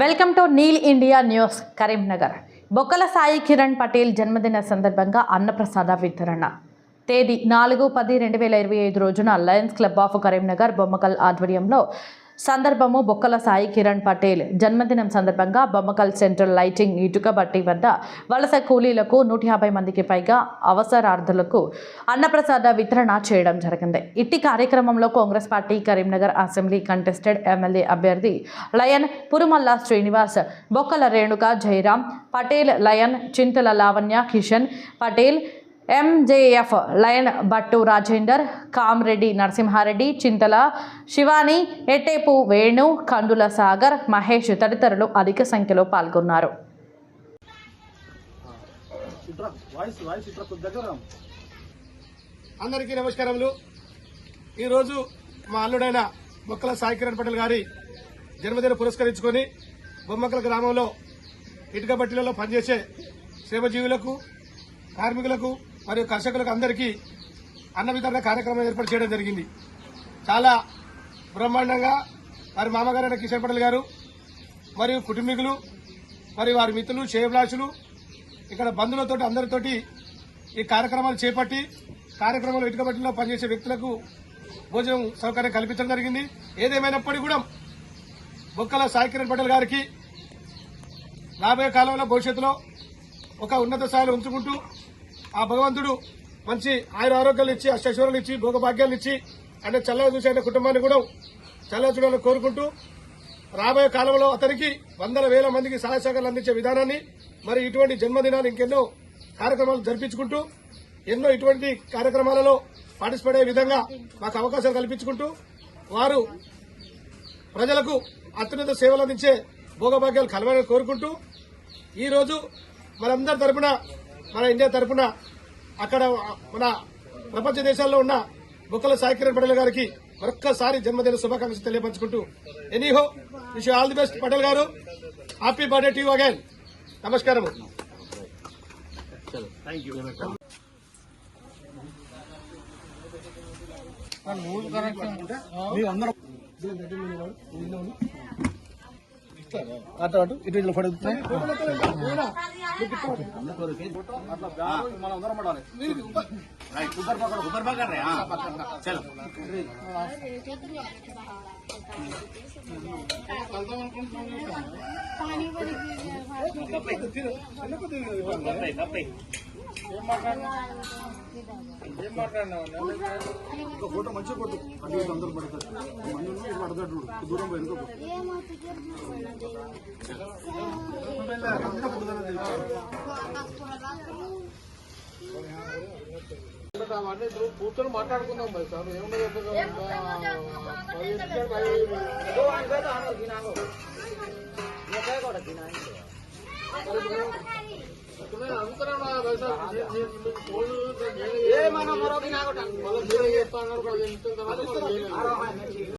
Welcome to Neel India news Karimnagar. Bokkala Sai Kiran Patel జన్మదిన సందర్భంగా అన్నప్రసాద వితరణ. తేదీ నాలుగు పది రెండు వేల ఇరవై ఐదు రోజున lions club of Karimnagar Bommakal ఆధ్వర్యంలో సందర్భము బొక్కల సాయి కిరణ్ పటేల్. జన్మదినం సందర్భంగా బొమ్మకల్ సెంట్రల్ లైటింగ్ ఇటుక బట్టి వద్ద వలస కూలీలకు నూట యాభై మందికి పైగా అవసరార్థులకు అన్నప్రసాద వితరణ చేయడం జరిగింది. ఇట్టి కార్యక్రమంలో Congress party Karimnagar assembly contested MLA అభ్యర్థి lion Purumalla Srinivas Bokkala Renuka Jayaram Patel lion Chintala Lavanya Kishan Patel MJF lion Bhattu Rajender Kamreddy Narasimhareddy Chintala Shivani Ettepu Venu Kandula Sagar Mahesh తదితరులు అధిక సంఖ్యలో పాల్గొన్నారు. అందరికీ నమస్కారములు ఈరోజు మా అల్లుడైన మొక్కల సాయి కిరణ్ పటేల్ గారి జన్మదిన పురస్కరించుకొని బొమ్మకల గ్రామంలో ఇటుక బట్టీలలో పనిచేసే శ్రమజీవులకు కార్మికులకు మరియు కర్షకులకు అందరికీ అన్న వితరణ కార్యక్రమం ఏర్పాటు చేయడం జరిగింది. చాలా బ్రహ్మాండంగా వారి మామగారైన కిషన్ పటేల్ గారు మరియు కుటుంబీకులు మరియు వారి మిత్రులు శ్రేయభిలాషులు ఇక్కడ బంధువులతోటి అందరితోటి ఈ కార్యక్రమాలు చేపట్టి కార్యక్రమంలో ఇటుకబట్టిలో పనిచేసే వ్యక్తులకు భోజనం సౌకర్యం కల్పించడం జరిగింది. ఏదేమైనప్పటికీ కూడా బొక్కల సాయి కిరణ్ పటేల్ గారికి రాబోయే కాలంలో భవిష్యత్తులో ఒక ఉన్నత స్థాయిలో ఉంచుకుంటూ ఆ భగవంతుడు మంచి ఆయుర ఆరోగ్యాలు ఇచ్చి అష్టశ్వరాలు ఇచ్చి భోగభాగ్యాలు ఇచ్చి అంటే చల్లగా చూసి ఆయన కుటుంబాన్ని కూడా చల్లగా చూడాలని కోరుకుంటూ రాబోయే కాలంలో అతనికి వందల వేల మందికి సహాయ సహకారాలు అందించే విధానాన్ని మరి ఇటువంటి జన్మదినాలు ఇంకెన్నో కార్యక్రమాలు జరిపించుకుంటూ ఎన్నో ఇటువంటి కార్యక్రమాలలో పార్టిసిపేట్ అయ్యే విధంగా మాకు అవకాశాలు కల్పించుకుంటూ వారు ప్రజలకు అత్యున్నత సేవలు అందించే భోగభాగ్యాలు కలవాలని కోరుకుంటూ ఈరోజు మనందరి తరపున మన ఇండియా తరపున అక్కడ మన ప్రపంచ దేశాల్లో ఉన్న బుక్కల సాయి కిరణ్ పటేల్ గారికి మరొక్కసారి జన్మదిన శుభాకాంక్షలు తెలియపరచుకుంటూ. Anyhow wish all the best Patel గారు. హ్యాపీ బర్త్డే టు అగైన్ నమస్కారం మీ అందరం అటు అటు ఇటు ఇట్లా పడుతుంది అట్లా ఏం మనం అందరం పడాలి ఒక ఫోటో మంచిగా కొట్టు అటు అందరూ పడతారు మంది ఇటు పడతాడు చూడు దూరం పోయి ఎందుకో కూర్చొని మాట్లాడుకుందాం మరి సార్ ఏమన్నా ఏ మన మరొక నాకు మళ్ళీ చెప్తాను